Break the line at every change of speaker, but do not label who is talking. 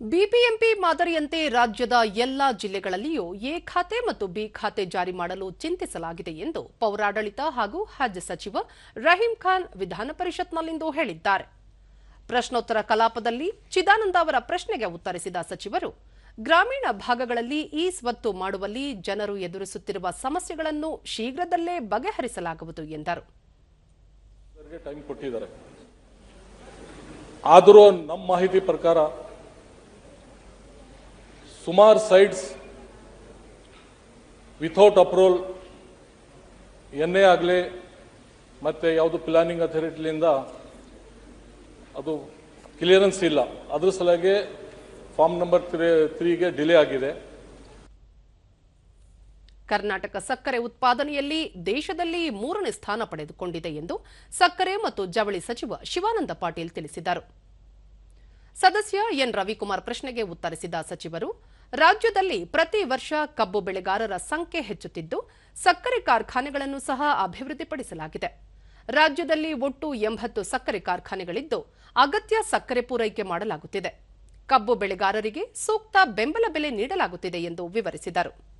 BBMP ಮಾದರಿಯಂತೆ ರಾಜ್ಯದ ಎಲ್ಲಾ ಜಿಲ್ಲೆಗಳಲ್ಲಿಯೂ A ಖಾತೆ ಮತ್ತು ಬಿ ಖಾತೆ ಜಾರಿ ಮಾಡಲು ಚಿಂತಿಸಲಾಗಿದೆ ಎಂದು ಪೌರಾಡಳಿತ ಹಾಗೂ ಹಜ್ ಸಚಿವ ರಹೀಂ ಖಾನ್ ವಿಧಾನ ಪರಿಷತ್ನಲ್ಲಿಂದು ಹೇಳಿದ್ದಾರೆ. ಪ್ರಶ್ನೋತ್ತರ ಕಲಾಪದಲ್ಲಿ ಚಿದಾನಂದ ಅವರ ಪ್ರಶ್ನೆಗೆ ಉತ್ತರಿಸಿದ ಸಚಿವರು, ಗ್ರಾಮೀಣ ಭಾಗಗಳಲ್ಲಿ ಈ ಸ್ವತ್ತು ಮಾಡುವಲ್ಲಿ ಜನರು ಎದುರಿಸುತ್ತಿರುವ ಸಮಸ್ಯೆಗಳನ್ನು ಶೀಘ್ರದಲ್ಲೇ ಬಗೆಹರಿಸಲಾಗುವುದು ಎಂದರು.
ಆದರೂ ನಮ್ಮ ಮಾಹಿತಿ ಪ್ರಕಾರ ಸುಮಾರು sites without approval N A ಆಗಲಿ ಮತ್ತು ಯಾವುದು ಪ್ಲಾನಿಂಗ್ ಅಥಾರಿಟಿಲಿಂದ ಅದು ಕ್ಲಿಯರೆನ್ಸ್ ಇಲ್ಲ. ಅದ್ರ ಸಲುವಾಗಿ ಫಾರ್ಮ್ ನಂಬರ್ ತ್ರೀ ತ್ರೀಗೆ ಡಿಲೇ ಆಗಿದೆ.
ಕರ್ನಾಟಕ ಸಕ್ಕರೆ ಉತ್ಪಾದನೆಯಲ್ಲಿ ದೇಶದಲ್ಲಿ ಮೂರನೇ ಸ್ಥಾನ ಪಡೆದುಕೊಂಡಿದೆ ಎಂದು ಸಕ್ಕರೆ ಮತ್ತು ಜವಳಿ ಸಚಿವ ಶಿವಾನಂದ ಪಾಟೀಲ್ ತಿಳಿಸಿದರು. ಸದಸ್ಯ ಎನ್ ರವಿಕುಮಾರ್ ಪ್ರಶ್ನೆಗೆ ಉತ್ತರಿಸಿದ ಸಚಿವರು ರಾಜ್ಯದಲ್ಲಿ ಪ್ರತಿ ವರ್ಷ ಕಬ್ಬು ಬೆಳೆಗಾರರ ಸಂಖ್ಯೆ ಹೆಚ್ಚುತ್ತಿದ್ದು, ಸಕ್ಕರೆ ಕಾರ್ಖಾನೆಗಳನ್ನು ಸಹ ಅಭಿವೃದ್ಧಿಪಡಿಸಲಾಗಿದೆ. ರಾಜ್ಯದಲ್ಲಿ ಒಟ್ಟು ಎಂಬತ್ತು ಸಕ್ಕರೆ ಕಾರ್ಖಾನೆಗಳಿದ್ದು, ಅಗತ್ಯ ಸಕ್ಕರೆ ಪೂರೈಕೆ ಮಾಡಲಾಗುತ್ತಿದೆ. ಕಬ್ಬು ಬೆಳೆಗಾರರಿಗೆ ಸೂಕ್ತ ಬೆಂಬಲ ಬೆಲೆ ನೀಡಲಾಗುತ್ತಿದೆ ಎಂದು ವಿವರಿಸಿದರು.